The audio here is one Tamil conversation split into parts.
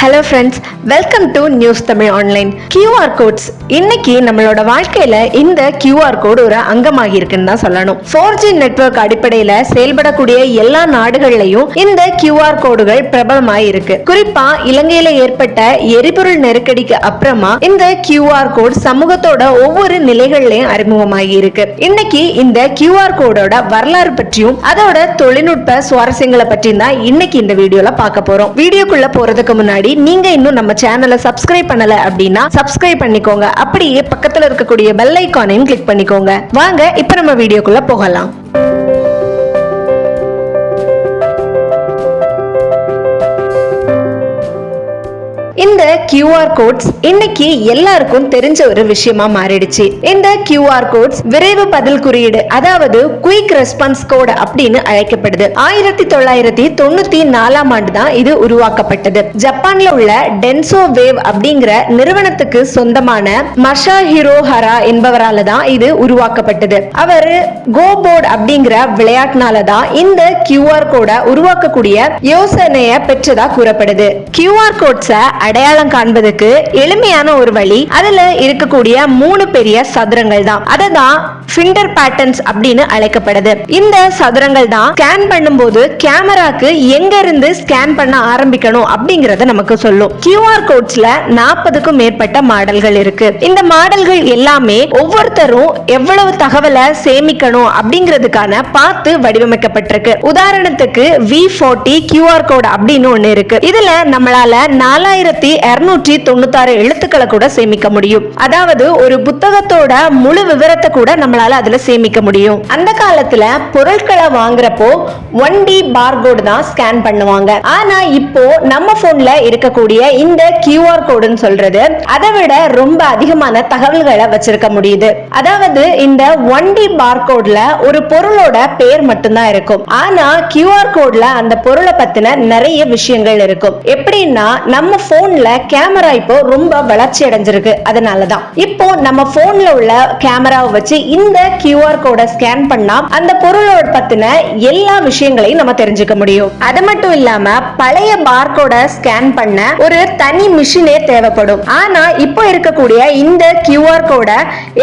Hello friends welcome to news Tamil online QR codes இன்னைக்கு நம்மளோட வாழ்க்கையில இந்த கியூஆர் கோடு ஒரு அங்கமாகி இருக்குன்னு தான் சொல்லணும். ஃபோர் ஜி நெட்ஒர்க் அடிப்படையில செயல்படக்கூடிய எல்லா நாடுகள்லயும் இந்த கியூஆர் கோடுகள் பிரபலமாய் இருக்கு. குறிப்பா இலங்கையில ஏற்பட்ட எரிபொருள் நெருக்கடிக்கு அப்புறமா இந்த கியூஆர் கோட் சமூகத்தோட ஒவ்வொரு நிலைகள்லயும் அறிமுகமாகி இருக்கு. இன்னைக்கு இந்த கியூஆர் கோடோட வரலாறு பற்றியும் அதோட தொழில்நுட்ப சுவாரஸ்யங்களை பற்றியும் தான் இன்னைக்கு இந்த வீடியோல பார்க்க போறோம். வீடியோக்குள்ள போறதுக்கு முன்னாடி நீங்க இன்னும் நம்ம சேனலை சப்ஸ்கிரைப் பண்ணல அப்படின்னா சப்ஸ்கிரைப் பண்ணிக்கோங்க. அப்படியே பக்கத்துல இருக்கக்கூடிய பெல் ஐக்கானையும் கிளிக் பண்ணிக்கோங்க. வாங்க இப்ப நம்ம வீடியோக்குள்ள போகலாம். இந்த கியூஆர் கோட்ஸ் இன்னைக்கு எல்லாருக்கும் தெரிஞ்ச ஒரு விஷயமா மாறிடுச்சு. இந்த கியூஆர் கோட்ஸ் விரைவு பதில் குறியீடு அதாவது குயிக் ரெஸ்பான்ஸ் கோட் அப்படின்னு அழைக்கப்படுது. ஆயிரத்தி தொள்ளாயிரத்தி தொண்ணூத்தி நாலாம் ஆண்டு தான் இது உருவாக்கப்பட்டது. ஜப்பான்ல உள்ள டென்சோ வேவ் அப்படிங்கிற நிறுவனத்துக்கு சொந்தமான மஷா ஹிரோஹரா என்பவரால தான் இது உருவாக்கப்பட்டது. அவர் கோ போர்ட் அப்படிங்கிற விளையாட்டுனால தான் இந்த கியூஆர் கோட உருவாக்கக்கூடிய யோசனைய பெற்றதா கூறப்படுது. கியூஆர் கோட்ஸை அடையாளம் காண்பதற்கு எளிமையான ஒரு வழி. அதுல இருக்கக்கூடிய மூணு பெரிய சதுரங்கள் தான். அததான் ஃபிங்கர் பேட்டர்ன்ஸ் அப்படின்னு அழைக்கப்படுது. இந்த சதுரங்கள் தான் ஸ்கேன் பண்ணும்போது கேமராக்கு எங்க இருந்து ஸ்கேன் பண்ண ஆரம்பிக்கணும் அப்படிங்கறத நமக்கு சொல்லும். கியூஆர் கோட்ஸ்ல நாற்பதுக்கும் மேற்பட்ட மாடல்கள் இருக்கு. இந்த மாடல்கள் எல்லாமே ஒவ்வொருத்தரும் எவ்வளவு தகவலை சேமிக்கணும் அப்படிங்கிறதுக்கான பார்த்து வடிவமைக்கப்பட்டிருக்கு. உதாரணத்துக்கு வி ஃபோர்ட்டி கியூஆர் கோட் அப்படின்னு ஒண்ணு இருக்கு. இதுல நம்மளால நாலாயிரத்தி இருநூற்றி தொண்ணூத்தாறு எழுத்துக்களை கூட சேமிக்க முடியும். அதாவது ஒரு புத்தகத்தோட முழு விவரத்தை கூட நம்மளால அதுல சேமிக்க முடியும். அந்த காலத்துல பொருட்களை வாங்குறப்போ ஒன் டி பார்கோடு தான் ஸ்கேன் பண்ணுவாங்க. ஆனா இப்போ நம்ம போன்ல இருக்கக்கூடிய இந்த கியூஆர் கோடுன்னு சொல்றது அதை விட ரொம்ப அதிகமான தகவல்களை வச்சிருக்க முடியுது. அதாவது இந்த ஒன் டி பார்கோட்ல ஒரு பொருளோட பேர் மட்டும்தான் இருக்கும். ஆனா கியூஆர் கோட்ல அந்த பொருளை பத்தின நிறைய விஷயங்கள் இருக்கும். எப்படின்னா நம்ம போன்ல கேமரா இப்போ ரொம்ப வளர்ச்சி அடைஞ்சிருக்கு. அதனாலதான். இப்போ நம்ம போன்ல உள்ள கேமராவை வச்சு இந்த கியூஆர் கோட ஸ்கேன் பண்ணா அந்த பொருளோட பத்தின எல்லா விஷயங்களையும் நம்ம தெரிஞ்சுக்க முடியும். அது மட்டும் இல்லாம பழைய பார்கோட ஸ்கேன் பண்ண ஒரு தனி மிஷினே தேவைப்படும். ஆனா இப்போ இருக்கக்கூடிய இந்த கியூஆர் கோட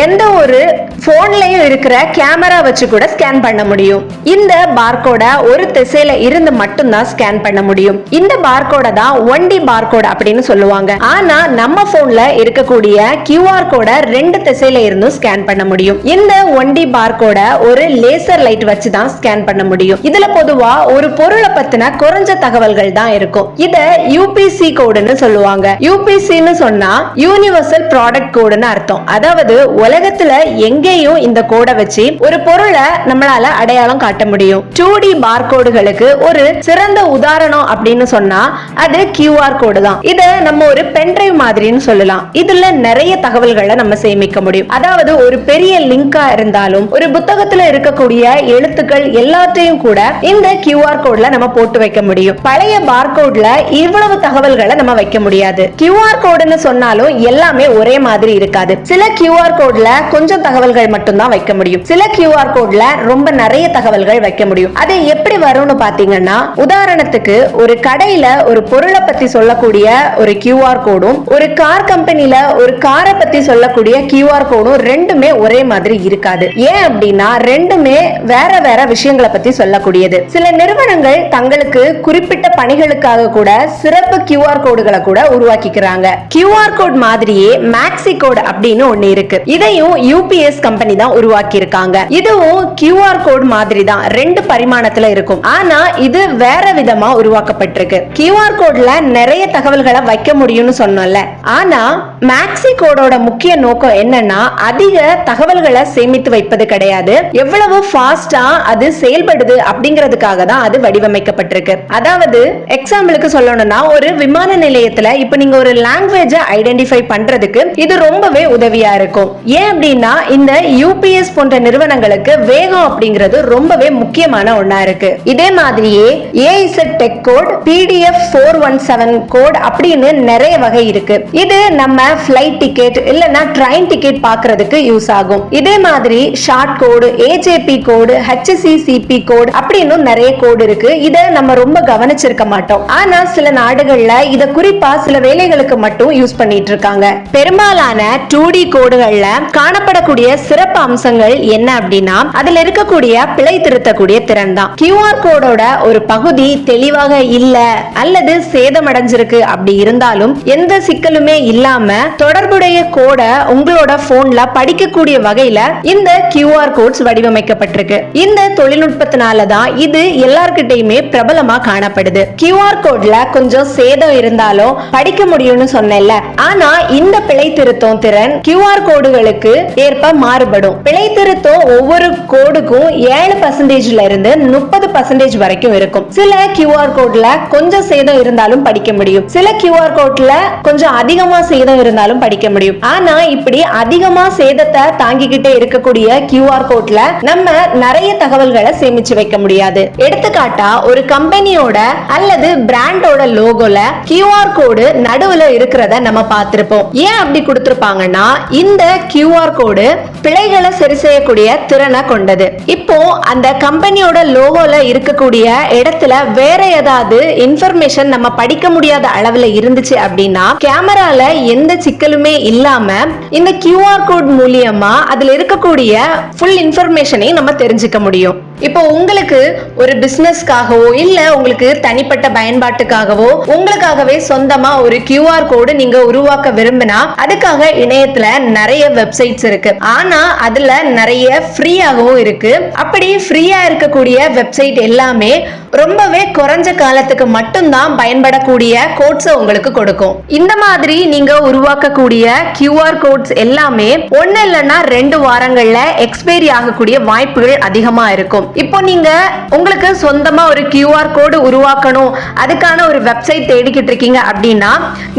எந்த ஒரு போன்லயும் இருக்கிற கேமரா வச்சு கூட ஸ்கேன் பண்ண முடியும். இந்த பார்கோட ஒரு திசையில இருந்து மட்டும்தான் ஸ்கேன் பண்ண முடியும். இந்த பார்கோட தான் ஒன் டி பார்கோட் அப்படின்னு சொல்லுவாங்க. ஆனா நம்ம போன்ல இருக்கக்கூடிய கியூஆர் கோட ரெண்டு திசையில இருந்தும் ஸ்கேன் பண்ண முடியும். இந்த ஒன் டி பார்கோட ஒரு லேசர் லைட் வச்சு தான் ஸ்கேன் பண்ண முடியும். இதுல பொதுவா ஒரு பொருளை பத்தின குறைஞ்ச தகவல்கள் தான் இருக்கும். இத யூபிசி கோடுன்னு சொல்லுவாங்க. யூபிசின்னு சொன்னா யூனிவர்சல் ப்ராடக்ட் கோடுன்னு அர்த்தம். அதாவது உலகத்துல எங்கேயும் இந்த கோடை வச்சு ஒரு பொருளை நம்மளால அடையாளம் காட்ட முடியும். டூ டி பார்கோடுகளுக்கு ஒரு சிறந்த உதாரணம் அப்படின்னு சொன்னா அது கியூஆர் கோடு தான். இத நம்ம ஒரு பென்டிரைவ் மாதிரின்னு சொல்லலாம். இதுல நிறைய தகவல்களை நம்ம சேமிக்க முடியும். அதாவது ஒரு பெரிய லிங்கா இருந்தாலும் ஒரு புத்தகத்துல இருக்கக்கூடிய எழுத்துக்கள் எல்லாத்தையும் கூட இந்த கியூஆர் கோட்ல நம்ம போட்டு வைக்க முடியும். பழைய பார்கோட்ல இவ்வளவு தகவல்களை நம்ம வைக்க முடியாது. கியூஆர் கோடுன்னு சொன்னாலும் எல்லாமே ஒரே மாதிரி இருக்காது. சில கியூஆர் கோட்ல கொஞ்சம் தகவல்கள் மட்டும்தான் வைக்க முடியும். சில கியூஆர் கோட்ல ரொம்ப நிறைய தகவல்கள் வைக்க முடியும். அது எப்படி வரும்னு பாத்தீங்கன்னா உதாரணத்துக்கு ஒரு கடையில ஒரு பொருளை பத்தி சொல்லக்கூடிய ஒரு கியூஆர் கோடும் ஒரு கார் கம்பெனில ஒரு காரை பத்தி சொல்லக்கூடிய கியூஆர் கோடும் ரெண்டுமே ஒரே மாதிரி இருக்காது. ஏன் அப்படின்னா ரெண்டுமே வேற வேற விஷயங்களை பத்தி சொல்லக்கூடியது. சில நிறுவனங்கள் தங்களுக்கு குறிப்பிட்ட பணிகளுக்காக கூட சிறப்பு கியூஆர் கோடுகளை கூட உருவாக்கிக்கிறாங்க. கியூஆர் கோட் மாதிரியே மேக்ஸி கோட் அப்படின்னு ஒண்ணு இருக்கு. இதையும் யூபிஎஸ் கம்பெனி தான் உருவாக்கி இருக்காங்க இதுவும் கியூஆர் கோட் மாதிரி தான் ரெண்டு பரிமாணத்துல இருக்கும். ஆனா இது வேற விதமா உருவாக்கப்பட்டிருக்கு. கியூஆர் கோட்ல நிறைய தகவல்கள் வைக்க முடியும்னு சொன்னோம்ல. ஆனா மேக்ஸி கோடோட முக்கிய நோக்கம் என்னன்னா அதிக தகவல்களை சேமித்து வைப்பது கிடையாது. எவ்வளவு ஃபாஸ்டா அது செயல்படுது அப்படிங்கிறதுக்காக தான் அது வடிவமைக்கப்பட்டிருக்கு. அதாவது எக்ஸாம்பிளுக்கு சொல்லணும்னா ஒரு விமான நிலையத்துல இப்ப நீங்க ஒரு லாங்குவேஜ ஐடென்டிஃபை பண்றதுக்கு இது ரொம்பவே உதவியா இருக்கும். ஏன் அப்படின்னா இந்த யூபிஎஸ் போன்ற நிறுவனங்களுக்கு வேகம் அப்படிங்கிறது ரொம்பவே முக்கியமான ஒன்னா இருக்கு. இதே மாதிரியே Aztec code PDF four one seven code அப்படின்னு நிறைய வகை இருக்கு. இது நம்ம ஃப்ளைட் டிக்கெட் இல்லைன்னா ட்ரெயின் டிக்கெட் பார்க்கறதுக்கு யூஸ் ஆகும். இதே மாதிரி ஷார்ட் கோடு ஏஜேபி கோடு ஹெச்சிசிசிபி கோடு அப்படின்னு நிறைய கோடு இருக்கு. இதை நம்ம ரொம்ப கவனிச்சிருக்க மாட்டோம். ஆனா சில நாடுகள்ல இத குறிப்பா சில வேலைகளுக்கு மட்டும் யூஸ் பண்ணிட்டு இருக்காங்க. பெரும்பாலான டூ டி கோடுகள்ல காணப்படக்கூடிய சிறப்பு அம்சங்கள் என்ன அப்படின்னா அதுல இருக்கக்கூடிய பிழை திருத்தக்கூடிய திறன் தான். கியூஆர் கோடோட ஒரு பகுதி தெளிவாக இல்ல அல்லது சேதமடைஞ்சிருக்கு அப்படி இருந்தாலும் எந்த சிக்கலுமே இல்லாம தொடர்புடைய கோடை உங்களோட போன்ல படிக்கக்கூடிய வகையில இந்த கியூஆர் கோட்ஸ் வடிவமைக்கப்பட்டிருக்கு. இந்த தொழில்நுட்பத்தினால தான் இது எல்லார்கிட்டயுமே பிரபலமா காணப்படுது. கியூஆர் கோட்ல கொஞ்சம் சேதம் இருந்தாலும் படிக்க முடியும்னு சொன்னேன்ல. ஆனா இந்த பிழை திருத்தம் திறன் கியூஆர் கோடுகளுக்கு ஏற்ப மாறுபடும். பிழை திருத்தம் ஒவ்வொரு கோடுக்கும் ஏழு பர்சன்டேஜ்ல இருந்து முப்பது பர்சன்டேஜ் வரைக்கும் இருக்கும். சில கியூஆர் கோட்ல கொஞ்சம் சேதம் இருந்தாலும் படிக்க முடியும். சில கியூஆர் கோட்ல கொஞ்சம் அதிகமா சேதம் இருந்தாலும் படிக்க முடியும். ஆனா இப்படி அதிகமா சேதத்தை தாங்கிக்கிட்டே இருக்கக்கூடிய கியூஆர் கோட்ல நம்ம நிறைய தகவல்களை சேமிச்சு வைக்க முடியாது. எடுத்துக்காட்டா ஒரு கம்பெனியோட அல்லது பிராண்டோட லோகோல கியூஆர் கோடு நடுவுல இருக்கிறத நம்ம பார்த்திருப்போம். ஏன் அப்படி கொடுத்திருப்பாங்கன்னா இந்த கியூஆர் கோடு பிழைகளை சரி செய்யக்கூடிய திறனை கொண்டது. இப்போ அந்த கம்பெனியோட லோகோல இருக்கக்கூடிய இடத்துல வேற ஏதாவது இன்ஃபர்மேஷன் நம்ம படிக்க முடியாத அளவுல இருந்துச்சு அப்படின்னா கேமரால எந்த சிக்கலுமே இல்லாம இந்த கியூஆர் கோட் மூலியமா அதுல இருக்கக்கூடிய ஃபுல் இன்ஃபர்மேஷனையும் நம்ம தெரிஞ்சுக்க முடியும். இப்போ உங்களுக்கு ஒரு பிசினஸ்க்காகவோ இல்ல உங்களுக்கு தனிப்பட்ட பயன்பாட்டுக்காகவோ உங்களுக்காகவே சொந்தமா ஒரு கியூஆர் கோடு நீங்க உருவாக்க விரும்பினா அதுக்காக இணையத்துல நிறைய வெப்சைட்ஸ் இருக்கு. ஆனா அதுல நிறைய ஃப்ரீயாகவும் இருக்கு. அப்படி ஃப்ரீயா இருக்கக்கூடிய வெப்சைட் எல்லாமே ரொம்பவே குறைஞ்ச காலத்துக்கு மட்டும்தான் பயன்படக்கூடிய கோட்ஸ் உங்களுக்கு கொடுக்கும். இந்த மாதிரி நீங்க உருவாக்கக்கூடிய கியூஆர் கோட்ஸ் எல்லாமே ஒன்னு இல்லைன்னா ரெண்டு வாரங்கள்ல எக்ஸ்பைரி ஆகக்கூடிய வாய்ப்புகள் அதிகமா இருக்கும். இப்போ நீங்க உங்களுக்கு சொந்தமா ஒரு கியூஆர் கோடு உருவாக்கணும். அதுக்கான ஒரு வெப்சைட் தேடிக்கிட்டு இருக்கீங்க அப்படின்னா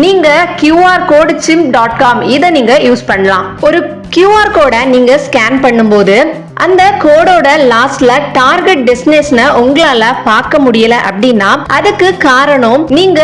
நீங்க QR code sim dot com இதை நீங்க யூஸ் பண்ணலாம். ஒரு கியூஆர் கோடை நீங்க ஸ்கேன் பண்ணும்போது அந்த கோடோட லாஸ்ட்ல டார்கெட் டெஸ்டினேஷனை உங்களால பார்க்க முடியல அப்படின்னா அதுக்கு காரணம் நீங்க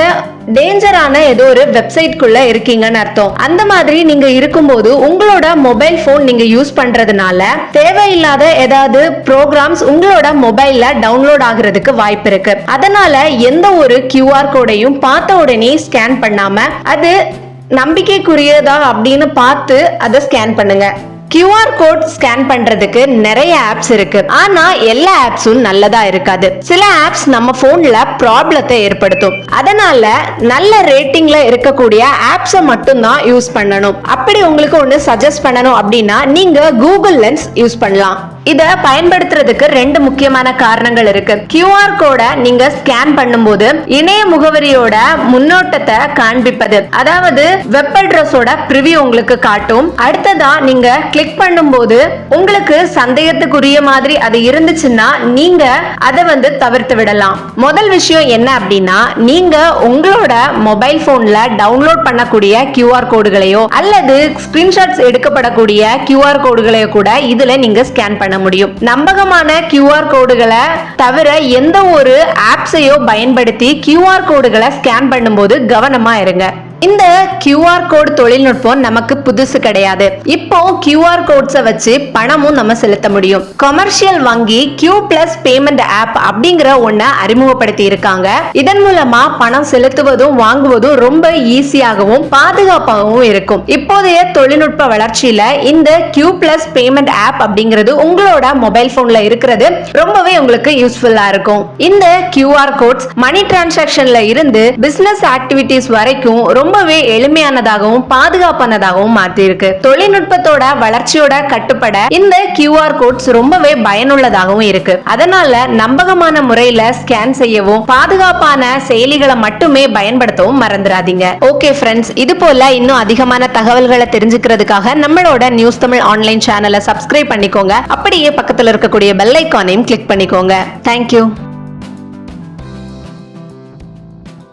டேஞ்சரான ஏதோ ஒரு வெப்சைட்குள்ள இருக்கீங்கன்னு அர்த்தம். அந்த மாதிரி நீங்க இருக்கும்போது உங்களோட மொபைல் போன் நீங்க யூஸ் பண்றதுனால தேவையில்லாத ஏதாவது ப்ரோக்ராம்ஸ் உங்களோட மொபைல்ல டவுன்லோட் ஆகுறதுக்கு வாய்ப்பு இருக்கு. அதனால எந்த ஒரு கியூஆர் கோடையும் பார்த்த உடனே ஸ்கேன் பண்ணாம அது நம்பிக்கைக்குரியதா அப்படின்னு பார்த்து அதை ஸ்கேன் பண்ணுங்க. கியூஆர் கோட் ஸ்கேன் பண்றதுக்கு நிறைய ஆப்ஸ் இருக்கு. ஆனா எல்லா ஆப்ஸும் நல்லதா இருக்காது. சில ஆப்ஸ் நம்ம போன்ல ப்ராப்ளத்தை ஏற்படுத்தும். அதனால நல்ல ரேட்டிங்ல இருக்கக்கூடிய ஆப்ஸை மட்டும் தான் யூஸ் பண்ணணும். அப்படி உங்களுக்கு ஒன்று சஜஸ்ட் பண்ணணும் அப்படின்னா நீங்க கூகுள் லென்ஸ் யூஸ் பண்ணலாம். இத பயன்படுத்துறதுக்கு ரெண்டு முக்கியமான காரணங்கள் இருக்கு. கியூஆர் கோட நீங்க ஸ்கேன் பண்ணும்போது இணைய முகவரியோட முன்னோட்டத்தை காண்பிப்பது. அதாவது வெப் அட்ரஸோட ப்ரிவியூ உங்களுக்கு காட்டும். அடுத்ததா நீங்க கிளிக் பண்ணும்போது உங்களுக்கு சந்தேகத்துக்குரிய மாதிரி அது இருந்துச்சுன்னா நீங்க அதை வந்து தவிர்த்து விடலாம். முதல் விஷயம் என்ன அப்படின்னா நீங்க உங்களோட மொபைல் போன்ல டவுன்லோட் பண்ணக்கூடிய கியூஆர் கோடுகளையோ அல்லது ஸ்கிரீன்ஷாட்ஸ் எடுக்கப்படக்கூடிய கியூஆர் கோடுகளையோ கூட இதுல நீங்க ஸ்கேன் பண்ண முடியும். நம்பகமான கியூஆர் கோடுகளை தவிர எந்த ஒரு ஆப்ஸையோ பயன்படுத்தி கியூஆர் கோடுகளை ஸ்கேன் பண்ணும்போது கவனமா இருங்க. இந்த கியூஆர் கோட் தொழில்நுட்பம் நமக்கு புதுசு கிடையாது. இப்போ கியூஆர் கோட்ஸை வச்சு பணமும் நம்ம செலுத்த முடியும். கமர்ஷியல் வங்கி கியூ பிளஸ் பேமெண்ட் ஆப் அப்படிங்கிற ஒன்ன அறிமுகப்படுத்தி இருக்காங்க. இதன் மூலமா பணம் செலுத்துவதும் வாங்குவதும் ரொம்ப ஈஸியாகவும் பாதுகாப்பாகவும் இருக்கும். இப்போதைய தொழில்நுட்ப வளர்ச்சியில இந்த கியூ பிளஸ் பேமெண்ட் ஆப் அப்படிங்கிறது உங்களோட மொபைல் போன்ல இருக்கிறது ரொம்பவே உங்களுக்கு யூஸ்ஃபுல்லா இருக்கும். இந்த கியூஆர் கோட்ஸ் மணி டிரான்சாக்ஷன்ல இருந்து பிசினஸ் ஆக்டிவிட்டிஸ் வரைக்கும் ரொம்ப ரொம்பவே எளிமையானதாகவும் பாதுகாப்பானதாகவும் மாற்றிருக்கு தொழில்நுட்பத்தோட வளர்ச்சியோட கட்டுப்பட இந்த கியூஆர் கோட்ஸ் ரொம்பவே பயனுள்ளதாகவும் இருக்கு. அதனால நம்பகமான முறையில ஸ்கேன் செய்யவும் பாதுகாப்பான செயலிகளை மட்டுமே பயன்படுத்தவும் மறந்துடாதீங்க ஓகே ஃப்ரெண்ட்ஸ் இது போல இன்னும் அதிகமான தகவல்களை தெரிஞ்சுக்கிறதுக்காக நம்மளோட நியூஸ் தமிழ் ஆன்லைன் சேனலை சப்ஸ்கிரைப் பண்ணிக்கோங்க. அப்படியே பக்கத்துல இருக்கக்கூடிய பெல் ஐக்கானையும் கிளிக் பண்ணிக்கோங்க. தேங்க்யூ